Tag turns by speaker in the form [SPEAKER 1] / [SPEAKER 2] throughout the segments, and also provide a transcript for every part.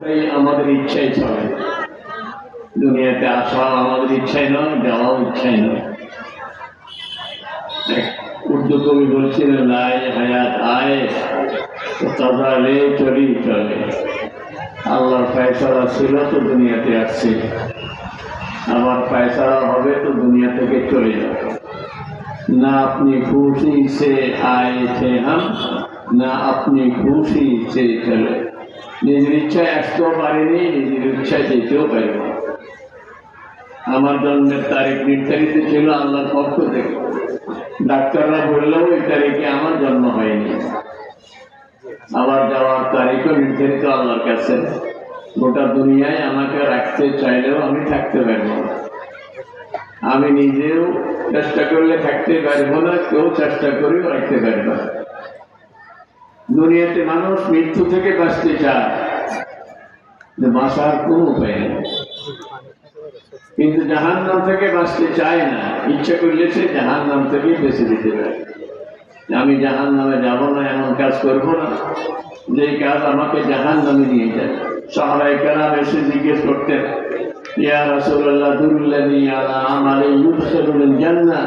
[SPEAKER 1] তাই আমাদের ইচ্ছাই চলে দুনিয়াতে আসা আমাদের ইচ্ছাই নয় যাওয়াও ইচ্ছাই নয় এক উর্দু কবি বলছিলেন লাই হায়াত আয় তাজালে চলি চলে আল্লাহর ফয়সালা ছিল তো দুনিয়াতে আসছে আমার ফয়সালা হবে তো দুনিয়া থেকে চলে যাবে ना अपनी खुशी से आए थे हम না আপনি খুশি সে চলে নিজের ইচ্ছায় আসতেও পারিনি, নিজের ইচ্ছায় যেতেও পারিনি। আমার জন্মের তারিখ নির্ধারিত ছিল আল্লাহর পক্ষ থেকে। ডাক্তাররা বললেও ওই তারিখে আমার জন্ম হয়নি। আবার যাওয়ার তারিখও নির্ধারিত আল্লাহর কাছে। গোটা দুনিয়ায় আমাকে রাখতে চাইলেও আমি থাকতে পারব না। আমি নিজেও চেষ্টা করলে থাকতে পারব না, কেউ চেষ্টা করেও রাখতে পারব না। দুনিয়াতে মানুষ মৃত্যু থেকে বাঁচতে চায়। বাঁচার কোনো উপায় কিন্তু জাহান নাম থেকে বাঁচতে চায় না। ইচ্ছা করলে সে জাহান নাম থেকেই বেঁচে দিতে পারে। আমি জাহান নামে যাব না, এমন কাজ করব না। যে কাজ আমাকে জাহান নামে নিয়ে যায়। সহায় কারাম এসে জিজ্ঞেস করতেন, ইয়া রাসূলুল্লাহ দুল্লানি আলা আমালি ইউদখিলুল জান্নাহ?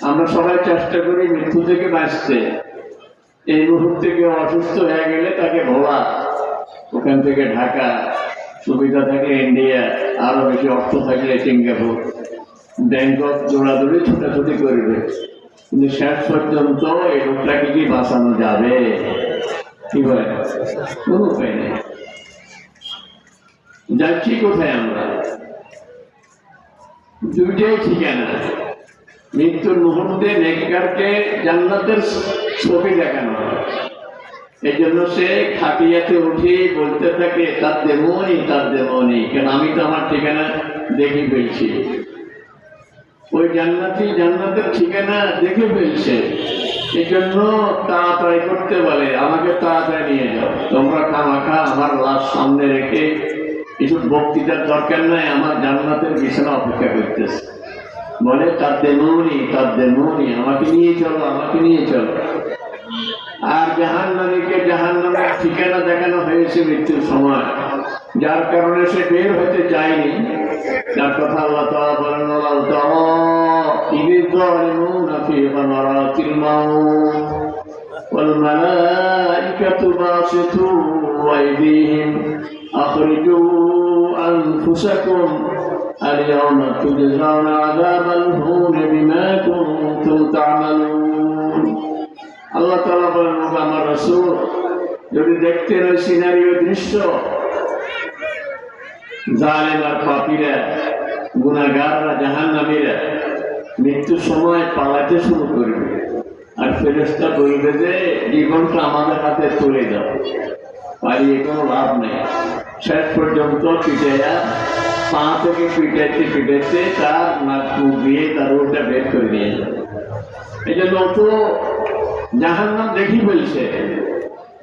[SPEAKER 1] আমরা সবাই চেষ্টা করি মৃত্যু থেকে বাঁচতে। এই মুহূর্তে কেউ অসুস্থ হয়ে গেলে তাকে ভোলা। ওখান থেকে ঢাকা, সুবিধা থাকলে ইন্ডিয়া, আরও বেশি অর্থ থাকলে সিঙ্গাপুর। ব্যাংকক দৌড়াদৌড়ি ছোটাছুটি করবে। কিন্তু শেষ পর্যন্ত এই লোকটাকে কি বাঁচানো যাবে? কি বলে? কোনো উপায় নেই। যাচ্ছি কোথায় আমরা? দুইটাই ঠিকানা। মৃত্যুর মুহূর্তে নেককারকে জান্নাতের ছবি দেখানো হয়। এই জন্য সে খাটিয়াতে উঠে বলতে থাকে, তার দেমনি তার দেমনি কেন, আমি তো আমার ঠিকানা দেখে ফেলছি। ওই জান্নাতি জান্নাতের ঠিকানা দেখে ফেলছে। এই জন্য তাড়াতাড়ি করতে বলে, আমাকে তাড়াতাড়ি নিয়ে যাও। তোমরা খামাখা, আমার লাশ সামনে রেখে কিছু বক্তৃতার দরকার নাই, আমার জান্নাতের বিছানা অপেক্ষা করতেছে। বলে, তার দেমনি তার দেমনি আমাকে নিয়ে চলো, আমাকে নিয়ে চলো। আর জাহান নামীকে জাহান নামের ঠিকানা দেখানো হয়েছে মৃত্যুর সময়। যার কারণে সে বের হতে চায়নি। যার কথা আল্লাহ বলেন আল্লাহ اليوم تجزون عذاب الهون بما كنتم تعملون আল্লাহ তালা বলেন "ওগো আমার রসুল যদি দেখতেন ওই সিনারিও দৃশ্য জালেম আর পাপিরা গুণাগাররা জাহান নামীরা মৃত্যুর সময় পালাতে শুরু করবে আর ফেরেস্তা বলবে যে জীবনটা আমাদের হাতে তুলে দাও পালিয়ে কোনো লাভ নেই শেষ পর্যন্ত পিটাইয়া পিটাইতে পিটাইতে তার নাক দিয়ে তার ওটা বের করে নিয়ে যাবে এই জন্য ও তো জাহান্নাম দেখি বলছে।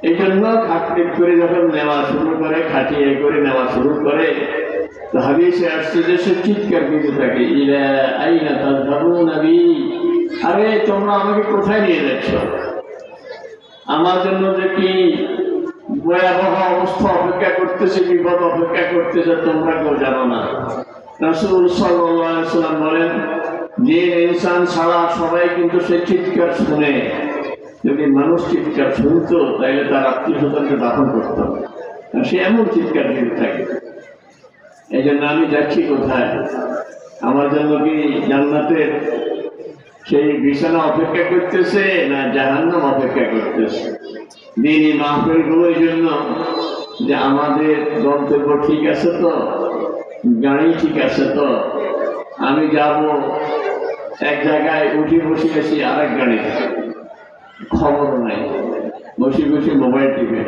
[SPEAKER 1] এই জন্য খাটপিট করে যখন নেওয়া শুরু করে খাটিয়ে করে নেওয়া শুরু করে, তো হাদিসে আসছে যে সে চিৎকার দিতে থাকে, ইলা আইনা তাযহাবুন নবী আরে, তোমরা আমাকে কোথায় নিয়ে যাচ্ছ? আমার জন্য যে কি ভয়াবহ অবস্থা অপেক্ষা করতেছে, বিপদ অপেক্ষা করতেছে তোমরা কেউ জানো না। রাসূল সাল্লাম বলেন, যে ইনসান ছাড়া সবাই কিন্তু সে চিৎকার শুনে। যদি মানুষ চিৎকার শুনতো তাহলে তার আত্মীয় স্বজনকে দাফন করত। সে এমন চিৎকার দিতে থাকে। এই জন্য আমি যাচ্ছি কোথায়? আমার জন্য কি জান্নাতের সেই বিছানা অপেক্ষা করতেছে, না জাহান্নাম অপেক্ষা দিনই মাহফিলগুলো এই জন্য যে আমাদের গন্তব্য ঠিক আছে তো? গাড়ি ঠিক আছে তো? আমি যাব এক জায়গায় উঠে বসে গেছি আরেক গাড়িতে খবর নাই। বসে বসে মোবাইল টিপে।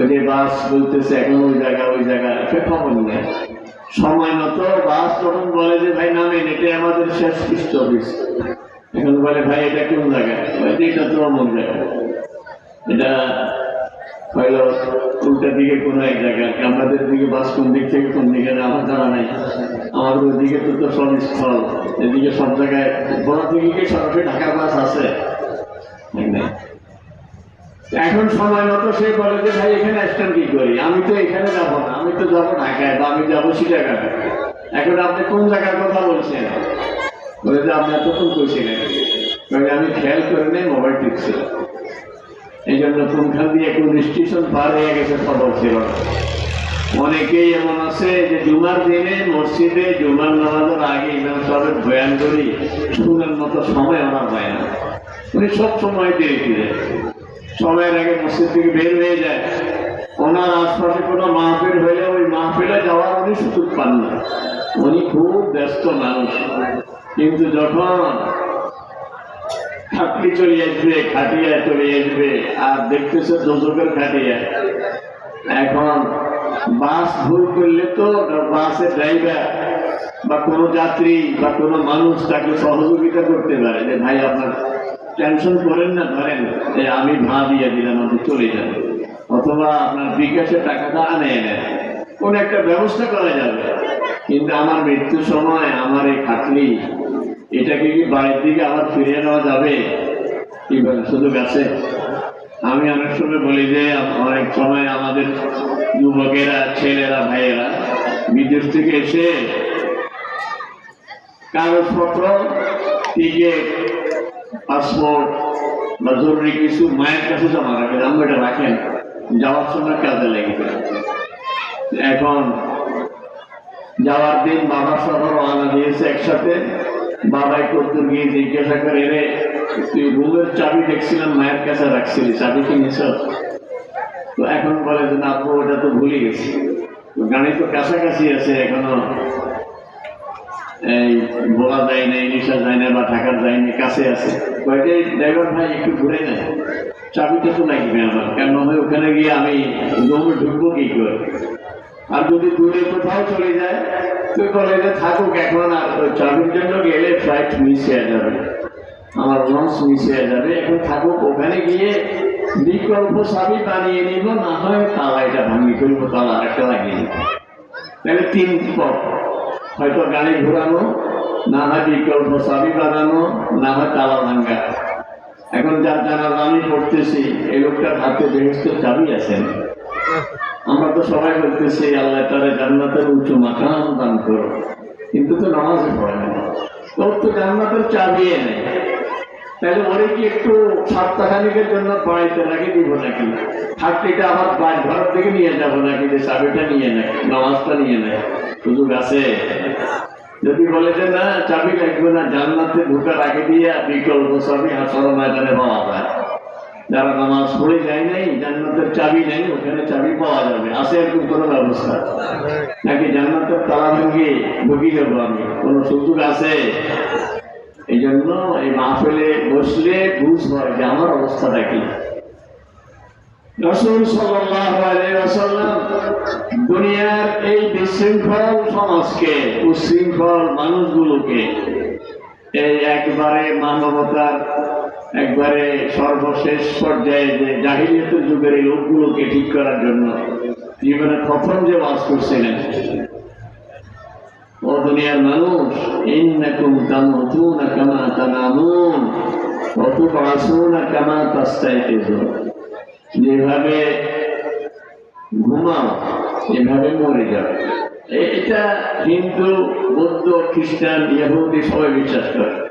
[SPEAKER 1] ওই যে বাস বলতেছে, এখন ওই জায়গা ওই জায়গা। সে খবর নেই। সময় মতো বাস তখন বলে যে, ভাই, নামেন, এটাই আমাদের শেষ পৃষ্ঠ অফিস এখন বলে, ভাই, এটা কোন জায়গায় এটা তো অমুক জায়গা। এটা হয়তো উল্টা দিকে কোনো এক জায়গায় আমাদের দিকে বাস কোন দিক থেকে কোন দিকে আমার জানা নাই। আমাদের ওদিকে তো তো সব স্থল এদিকে সব জায়গায় বড় দিকে সরাসরি ঢাকার বাস আছে। এখন সময় মতো সে বলে যে, ভাই, এখানে স্ট্যান্ড কি করি? আমি তো এখানে যাব না, আমি তো যাব ঢাকায় বা আমি যাব সিটাগাতে এখন আপনি কোন জায়গার কথা বলছেন? বলে যে আপনি এতক্ষণ কইছিলেন বলে, আমি খেয়াল করে নেই, মোবাইল টিপছিলাম এই জন্য কোনখান দিয়ে কোন স্টেশন পার হয়ে গেছে, খবর ছিল। অনেকেই এমন আছে যে, জুমার দিনে মসজিদে জুমার নামাজের আগে ইমাম সাহেবের বয়ান করি শুনার মতো সময় ওনার হয় না। উনি সব সময় দেরি ফিরে। সময়ের আগে মসজিদ থেকে বের হয়ে যায়। ওনার আশপাশে কোনো মাহফিল হইলে ওই মাহফিলে যাওয়ার উনি সুযোগ পান না। উনি খুব ব্যস্ত মানুষ। কিন্তু যখন খাটলি চলে আসবে খাটিয়া চলে আসবে, আর দেখতেছে দোজকের খাটিয়া। এখন বাস ভুল করলে তো বাসের ড্রাইভার বা কোনো যাত্রী বা কোনো মানুষ তাকে সহযোগিতা করতে পারে। যে ভাই, আপনার টেনশন করেন না, ধরেন, যে আমি ভা দিয়ে দিলাম, আপনি চলে যান। অথবা আপনার বিকাশের টাকাটা আনে এনে। কোনো একটা ব্যবস্থা করা যাবে। কিন্তু আমার মৃত্যুর সময় আমার এই খাটলি এটাকে কি বাড়ির দিকে আবার ফিরিয়ে নেওয়া যাবে? কি বলে সুযোগ আছে? আমি অনেক সময় বলি যে, অনেক সময় আমাদের যুবকেরা, ছেলেরা, ভাইয়েরা বিদেশ থেকে এসে কাগজপত্র টিকিট, পাসপোর্ট বা জরুরি কিছু মায়ের কাছে জমা রাখেন আমরা এটা রাখেন, যাওয়ার সময় কাজে লেগে এখন যাওয়ার দিন বাবা সহ রওনা দিয়েছে একসাথে। বাবাই কদ্দুর গিয়ে জিজ্ঞাসা করে, রে, তুই রুমের চাবি দেখছিলাম, মায়ের কাছে রাখছিলি, চাবি কি তো এখন বলে যে, না ওটা তো ভুলে গেছি। গাড়ি তো কাছাকাছি আছে এখনও। এই বলা যায় না, ইলিশা যায় না বা ঢাকার যায় না, কাছে আছে। কয়েকটা ড্রাইভার ভাই একটু ঘুরে নেয়। চাবিটা তো লাগবে আমার, কেন ওখানে গিয়ে আমি রুমে ঢুকবো কি করে? আর যদি দূরে কোথাও চলে যায় বলে যে থাকুক এখন আর চাবির জন্য গেলে ফ্লাইট মিস হয়ে যাবে। আমার লঞ্চ মিস হয়ে যাবে। এখন থাকুক, ওখানে গিয়ে বিকল্প চাবি বানিয়ে নিব, না হয় তালা এটা ভাঙি করব তালা একটা লাগিয়ে নিব। তাহলে তিন পথ। হয়তো গাড়ি ঘোরানো, না হয় বিকল্প চাবি বানানো, না হয় তালা ভাঙ্গা। এখন যার যারা আমি পড়তেছি এই লোকটার হাতে বেহস্ত চাবি আছেন তো সবাই বলতেছি, আল্লাহ তারা জান্নাতের উঁচু মাকাম দান করো। কিন্তু তো নামাজে পড়ে না। তোর তো জান্নাতের চাবিয়ে নেই তাহলে ওরে কি একটু সপ্তাহখানিকের জন্য পড়াইতে নাকি দিব নাকি? থাকলিটা আবার বাড়ি ঘর থেকে নিয়ে যাব নাকি? যে চাবিটা নিয়ে নেয়, নামাজটা নিয়ে নেয়। সুযোগ আছে? যদি বলে যে, না, চাবি লাগবে না, জান্নাতে ঢোকার আগে দিয়ে বিকল্প চাবি হাসর ময়দানে পাওয়া যায়। যারা নামাজ পড়ে যায় নাই, জান্নাতের চাবি নেই, ওখানে চাবি পাওয়া যাবে। আছে এরকম কোনো ব্যবস্থা? নাকি জান্নাতের তালা ভেঙে ঢুকি যাব আমি? কোনো সুযোগ আছে? এই জন্য এই মাহফিলে বসলে বুঝ হয় যে আমার অবস্থাটা কি। দুনিয়ার এই বিশৃঙ্খল সমাজকে, উশৃঙ্খল মানুষগুলোকে, এই একবারে মানবতার একবারে সর্বশেষ পর্যায়ে যে জাহিলিয়তের যুগের এই লোকগুলোকে ঠিক করার জন্য জীবনে প্রথম যে বাস করছিলেন। ও দুনিয়ার মানুষ কামা কামা যেভাবে ঘুমাও এভাবে মরে যাবে এটা হিন্দু, বৌদ্ধ, খ্রিস্টান, ইহুদি সবাই বিশ্বাস করে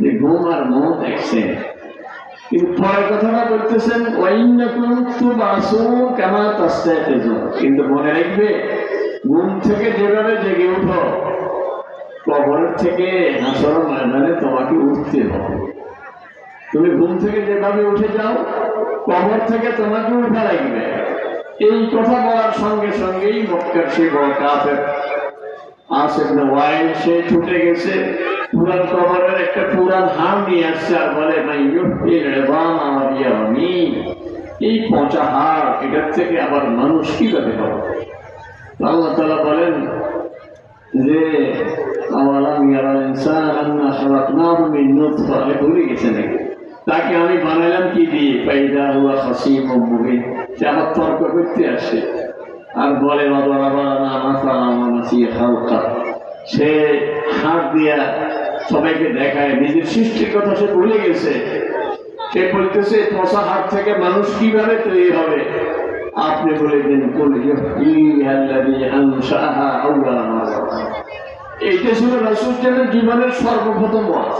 [SPEAKER 1] যে ঘুম আর মত এক পরের কিন্তু মনে রাখবে, ঘুম থেকে যেভাবে জেগে উঠো থেকে হাসর ময়দানে তোমাকে উঠতে হবে। তুমি ঘুম থেকে যেভাবে উঠে যাও, কবর থেকে তোমাকে উঠা লাগবে। এই কথা বলার সঙ্গে সঙ্গেই মক্কার সেই বড় ওয়াইল, সে ছুটে গেছে। পুরান কবরের একটা পুরান হাম নিয়ে আসছে আর বলে রেবাম এই পচা হাড় এটার থেকে আবার মানুষ কীভাবে হবে? আল্লাহ তালা বলেন যে ভুলে গেছে নাকি? তাকে আমি বানাইলাম কি দিয়ে? পাইদা হুয়া মুবিন। সে আবার তর্ক করতে আসে। আর বলে বাবারাবানা মাসালা মাসি হালকা সে হাত দিয়া সবাইকে দেখায়, নিজের সৃষ্টির কথা সে ভুলে গেছে। সে বলতেছে পচা হাত থেকে মানুষ কীভাবে তৈরি হবে? আপনি বলে দিন, কুল ইউহিয়াল্লাযী আনশাআহা আউয়ালা মাররা এইটা ছিল রাসুল জীবনের সর্বপ্রথম ওয়াজ।